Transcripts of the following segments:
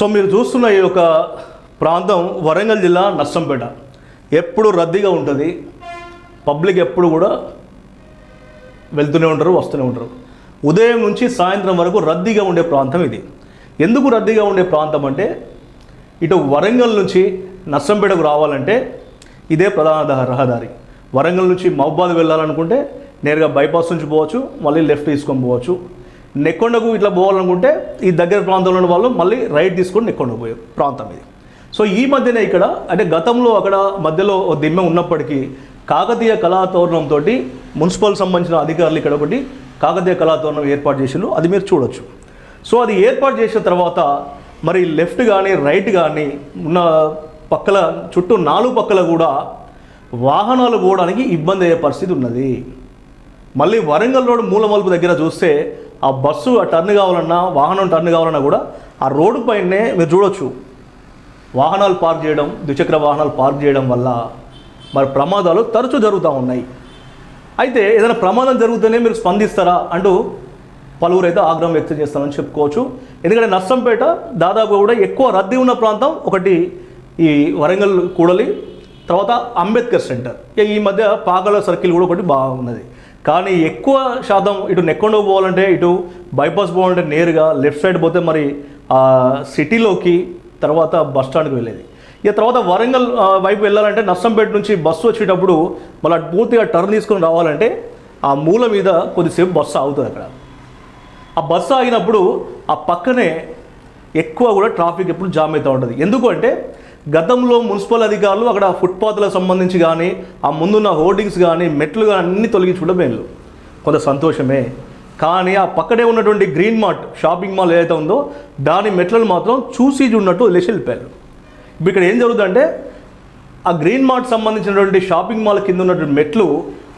So మీరు చూస్తున్న ఈ యొక్క ప్రాంతం వరంగల్ జిల్లా నర్సంపేట. ఎప్పుడు రద్దీగా ఉంటుంది పబ్లిక్ ఎప్పుడు కూడా వెళ్తూనే ఉంటారు వస్తూనే ఉంటారు. ఉదయం నుంచి సాయంత్రం వరకు రద్దీగా ఉండే ప్రాంతం ఇది. ఎందుకు రద్దీగా ఉండే ప్రాంతం అంటే ఇటు వరంగల్ నుంచి నర్సంపేటకు రావాలంటే ఇదే ప్రధాన రహదారి. వరంగల్ నుంచి మహబాద్ వెళ్ళాలనుకుంటే నేరుగా బైపాస్ నుంచి పోవచ్చు మళ్ళీ లెఫ్ట్ తీసుకొని పోవచ్చు. నెక్కొండకు ఇట్లా పోవాలనుకుంటే ఈ దగ్గర ప్రాంతంలో వాళ్ళు మళ్ళీ రైట్ తీసుకొని నెక్కొండకు పోయే ప్రాంతం ఇది. సో ఈ మధ్యనే ఇక్కడ అంటే గతంలో అక్కడ మధ్యలో దిమ్మె ఉన్నప్పటికీ కాకతీయ కళాతోరణంతో మున్సిపల్ సంబంధించిన అధికారులు ఇక్కడ ఒకటి కాకతీయ కళాతోరణం ఏర్పాటు చేసిండ్రు. అది మీరు చూడొచ్చు. సో అది ఏర్పాటు చేసిన తర్వాత మరి లెఫ్ట్ కానీ రైట్ కానీ ఉన్న పక్కల చుట్టూ నాలుగు పక్కల కూడా వాహనాలు పోవడానికి ఇబ్బంది అయ్యే పరిస్థితి ఉన్నది. మళ్ళీ వరంగల్ రోడ్ మూల మలుపు దగ్గర చూస్తే ఆ బస్సు ఆ టర్న్ కావాలన్నా వాహనం టర్న్ కావాలన్నా కూడా ఆ రోడ్డు పైనే మీరు చూడొచ్చు. వాహనాలు పార్క్ చేయడం ద్విచక్ర వాహనాలు పార్క్ చేయడం వల్ల మరి ప్రమాదాలు తరచూ జరుగుతూ ఉన్నాయి. అయితే ఏదైనా ప్రమాదం జరుగుతూనే మీరు స్పందిస్తారా అంటూ పలువురు అయితే ఆగ్రహం వ్యక్తం చేస్తారని చెప్పుకోవచ్చు. ఎందుకంటే నర్సంపేట దాదాపు కూడా ఎక్కువ రద్దీ ఉన్న ప్రాంతం ఒకటి ఈ వరంగల్ కూడలి తర్వాత అంబేద్కర్ సెంటర్. ఈ మధ్య పాగల సర్కిల్ కూడా ఒకటి బాగున్నది. కానీ ఎక్కువ శాతం ఇటు నెక్కొండ పోవాలంటే ఇటు బైపాస్ పోవాలంటే నేరుగా లెఫ్ట్ సైడ్ పోతే మరి ఆ సిటీలోకి తర్వాత బస్ స్టాండ్కి వెళ్ళేది. ఇక తర్వాత వరంగల్ వైపు వెళ్ళాలంటే నర్సంపేట నుంచి బస్సు వచ్చేటప్పుడు మళ్ళీ పూర్తిగా టర్న్ తీసుకొని రావాలంటే ఆ మూల మీద కొద్దిసేపు బస్సు ఆగుతుంది అక్కడ. ఆ బస్సు ఆగినప్పుడు ఆ పక్కనే ఎక్కువ కూడా ట్రాఫిక్ ఎప్పుడు జామ్ అవుతూ ఉంటుంది. ఎందుకు అంటే గతంలో మున్సిపల్ అధికారులు అక్కడ ఫుట్పాత్లకు సంబంధించి కానీ ఆ ముందున్న హోర్డింగ్స్ కానీ మెట్లు కానీ అన్ని తొలగించుకుంటే మేలు కొంత సంతోషమే. కానీ ఆ పక్కనే ఉన్నటువంటి గ్రీన్ మార్ట్ షాపింగ్ మాల్ ఏదైతే ఉందో దాని మెట్లను మాత్రం చూసి చూడనట్టు వదిలేసి వెళ్ళిపోయారు. ఇప్పుడు ఇక్కడ ఏం జరుగుతుందంటే ఆ గ్రీన్ మార్ట్ సంబంధించినటువంటి షాపింగ్ మాల్ కింద ఉన్నటువంటి మెట్లు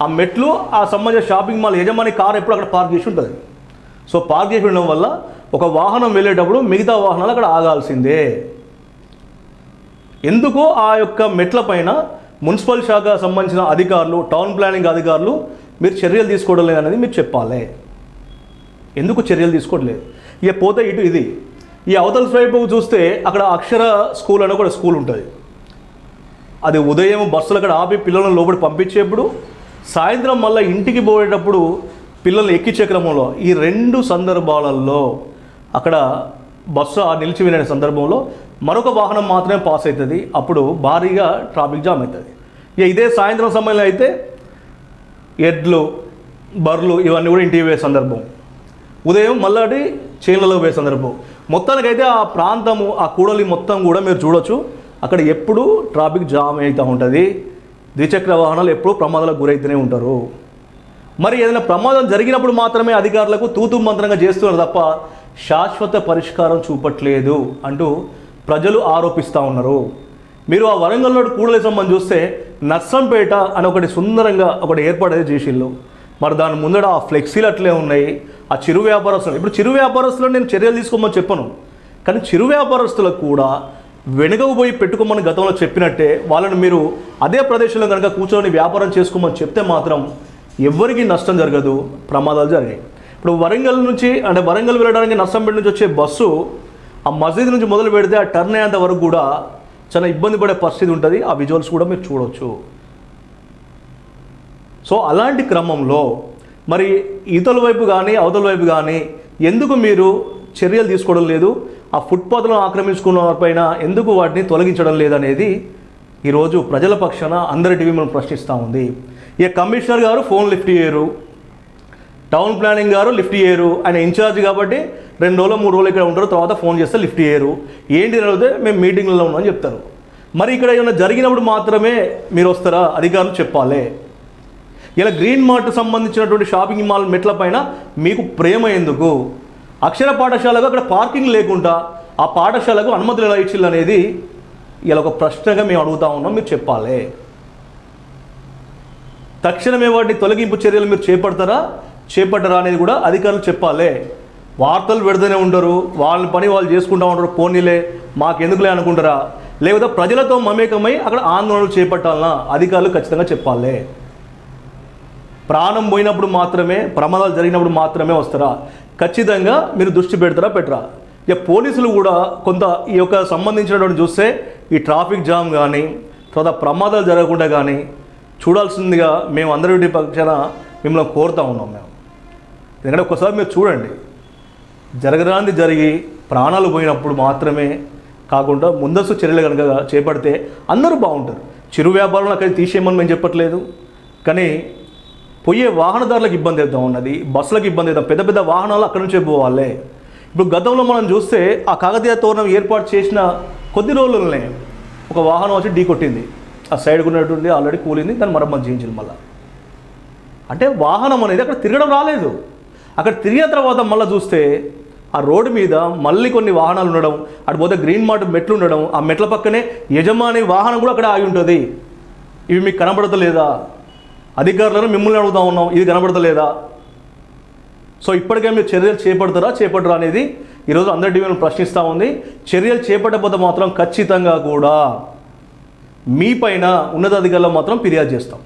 ఆ మెట్లు ఆ సంబంధించిన షాపింగ్ మాల్ యజమాని కార్ ఎప్పుడు అక్కడ పార్క్ చేసి ఉంటుంది. సో పార్క్ చేసి ఉండడం వల్ల ఒక వాహనం వెళ్ళేటప్పుడు మిగతా వాహనాలు అక్కడ ఆగాల్సిందే. ఎందుకో ఆ యొక్క మెట్ల పైన మున్సిపల్ శాఖ సంబంధించిన అధికారులు టౌన్ ప్లానింగ్ అధికారులు మీరు చర్యలు తీసుకోవడం లేదనేది మీరు చెప్పాలి. ఎందుకు చర్యలు తీసుకోవట్లేదు? ఇక పోతే ఇటు ఇది. ఈ అవతల వైపు చూస్తే అక్కడ అక్షర స్కూల్ అని కూడా స్కూల్ ఉంటుంది. అది ఉదయం బస్సులు అక్కడ ఆపి పిల్లలను లోపలి పంపించేప్పుడు సాయంత్రం మళ్ళీ ఇంటికి పోయేటప్పుడు పిల్లల్ని ఎక్కించే క్రమంలో ఈ రెండు సందర్భాలలో అక్కడ బస్సు నిలిచి వెళ్ళిన సందర్భంలో మరొక వాహనం మాత్రమే పాస్ అవుతుంది. అప్పుడు భారీగా ట్రాఫిక్ జామ్ అవుతుంది. ఇక ఇదే సాయంత్రం సమయంలో అయితే ఎడ్లు బర్రెలు ఇవన్నీ కూడా ఇంటికి పోయే సందర్భం. ఉదయం మళ్ళీ చేనులలో పోయే సందర్భం. మొత్తానికైతే ఆ ప్రాంతము ఆ కూడలి మొత్తం కూడా మీరు చూడొచ్చు. అక్కడ ఎప్పుడు ట్రాఫిక్ జామ్ అవుతూ ఉంటుంది. ద్విచక్ర వాహనాలు ఎప్పుడూ ప్రమాదాలకు గురవుతూనే ఉంటారు. మరి ఏదైనా ప్రమాదం జరిగినప్పుడు మాత్రమే అధికారులకు తూతు మంత్రంగా చేస్తున్నారు తప్ప శాశ్వత పరిష్కారం చూపట్లేదు అంటూ ప్రజలు ఆరోపిస్తూ ఉన్నారు. మీరు ఆ వరంగల్లో కూడలి సంబంధం చూస్తే నర్సంపేట అని ఒకటి సుందరంగా ఒకటి ఏర్పాటు చేసిళ్ళు మరి దాని ముందర ఆ ఫ్లెక్సీలు అట్లే ఉన్నాయి. ఆ చిరు వ్యాపారస్తులు ఇప్పుడు చిరు వ్యాపారస్తులు నేను చర్యలు తీసుకోమని చెప్పను. కానీ చిరు వ్యాపారస్తులకు కూడా వెనుకకు పోయి పెట్టుకోమని గతంలో చెప్పినట్టే వాళ్ళని మీరు అదే ప్రదేశంలో కనుక కూర్చొని వ్యాపారం చేసుకోమని చెప్తే మాత్రం ఎవరికి నష్టం జరగదు ప్రమాదాలు జరిగాయి. ఇప్పుడు వరంగల్ నుంచి అంటే వరంగల్ వెళ్ళడానికి నర్సంపేట నుంచి వచ్చే బస్సు ఆ మసీద్ నుంచి మొదలు పెడితే ఆ టర్న్ అయ్యేంత వరకు కూడా చాలా ఇబ్బంది పడే పరిస్థితి ఉంటుంది. ఆ విజువల్స్ కూడా మీరు చూడవచ్చు సో అలాంటి క్రమంలో మరి ఇతల వైపు కానీ అవతల వైపు కానీ ఎందుకు మీరు చర్యలు తీసుకోవడం లేదు? ఆ ఫుట్పాత్లను ఆక్రమించుకున్న పైన ఎందుకు వాటిని తొలగించడం లేదనేది ఈరోజు ప్రజల పక్షాన అందరి టీవీ మనం ప్రశ్నిస్తూ ఉంది. ఇక కమిషనర్ గారు ఫోన్ లిఫ్ట్ చేయరు. టౌన్ ప్లానింగ్ గారు లిఫ్ట్ చేయరు. ఆయన ఇన్ఛార్జ్ కాబట్టి రెండు రోజులు మూడు రోజులు ఇక్కడ ఉంటారు. తర్వాత ఫోన్ చేస్తే లిఫ్ట్ చేయరు. ఏంటి అడిగితే మేము మీటింగ్లో ఉన్నామని చెప్తారు. మరి ఇక్కడ ఏమైనా జరిగినప్పుడు మాత్రమే మీరు వస్తారా? అధికారులు చెప్పాలి. ఇలా గ్రీన్ మార్ట్ సంబంధించినటువంటి షాపింగ్ మాల్ మెట్ల పైన మీకు ప్రేమ ఎందుకు? అక్షర పాఠశాలకు అక్కడ పార్కింగ్ లేకుండా ఆ పాఠశాలకు అనుమతులు ఎలా ఇచ్చిల్లు అనేది ఇలా ఒక ప్రశ్నగా మేము అడుగుతా ఉన్నాం. మీరు చెప్పాలి. తక్షణమే వాటిని తొలగింపు చర్యలు మీరు చేపడతారా? చేపట్టరా అనేది కూడా అధికారులు చెప్పాలి. వార్తలు పెడుతూనే ఉంటారు వాళ్ళ పని వాళ్ళు చేసుకుంటూ ఉంటారు పోనీలే మాకెందుకులే అనుకుంటారా? లేకపోతే ప్రజలతో మమేకమై అక్కడ ఆందోళనలు చేపట్టాలన్నా అధికారులు ఖచ్చితంగా చెప్పాలి. ప్రాణం పోయినప్పుడు మాత్రమే ప్రమాదాలు జరిగినప్పుడు మాత్రమే వస్తారా? ఖచ్చితంగా మీరు దృష్టి పెడతారా పెట్టరా? ఇక పోలీసులు కూడా కొంత ఈ యొక్క సంబంధించినటువంటి చూస్తే ఈ ట్రాఫిక్ జామ్ కానీ తర్వాత ప్రమాదాలు జరగకుండా కానీ చూడాల్సిందిగా మేము అందరి పక్షాన మిమ్మల్ని కోరుతా ఉన్నాం మేము. ఎందుకంటే ఒకసారి మీరు చూడండి. జరగరాంది జరిగి ప్రాణాలు పోయినప్పుడు మాత్రమే కాకుండా ముందస్తు చర్యలు కనుక చేపడితే అందరూ బాగుంటారు. చిరు వ్యాపారులను అక్కడ తీసేయమని మేము చెప్పట్లేదు. కానీ పోయే వాహనదారులకు ఇబ్బంది అవుతాం ఉన్నది. బస్సులకు ఇబ్బంది అవుతాం పెద్ద పెద్ద వాహనాలు అక్కడి నుంచే పోవాలి. ఇప్పుడు గతంలో మనం చూస్తే ఆ కాకతీయ తోరణం ఏర్పాటు చేసిన కొద్ది రోజులనే ఒక వాహనం వచ్చి ఢీ కొట్టింది. ఆ సైడ్కు ఉన్నటువంటి ఆల్రెడీ కూలింది. దాన్ని మరమ్మతు చేయించింది మళ్ళీ. అంటే వాహనం అనేది అక్కడ తిరగడం రాలేదు. అక్కడ తిరిగిన తర్వాత మళ్ళీ చూస్తే ఆ రోడ్డు మీద మళ్ళీ కొన్ని వాహనాలు ఉండడం అటు పోతే గ్రీన్ మార్ట్ మెట్లు ఉండడం ఆ మెట్ల పక్కనే యజమాని వాహనం కూడా అక్కడ ఆగి ఉంటుంది. ఇవి మీకు కనబడతలేదా? అధికారులను మిమ్మల్ని అడుగుతా ఉన్నాం ఇది కనబడతలేదా? సో ఇప్పటికే మీరు చర్యలు చేపడతారా చేపడరా అనేది ఈరోజు అందరి డివిజన్ ప్రశ్నిస్తూ ఉంది. చర్యలు చేపట్టకపోతే మాత్రం ఖచ్చితంగా కూడా మీ పైన ఉన్నతాధికారులు మాత్రం ఫిర్యాదు చేస్తాం.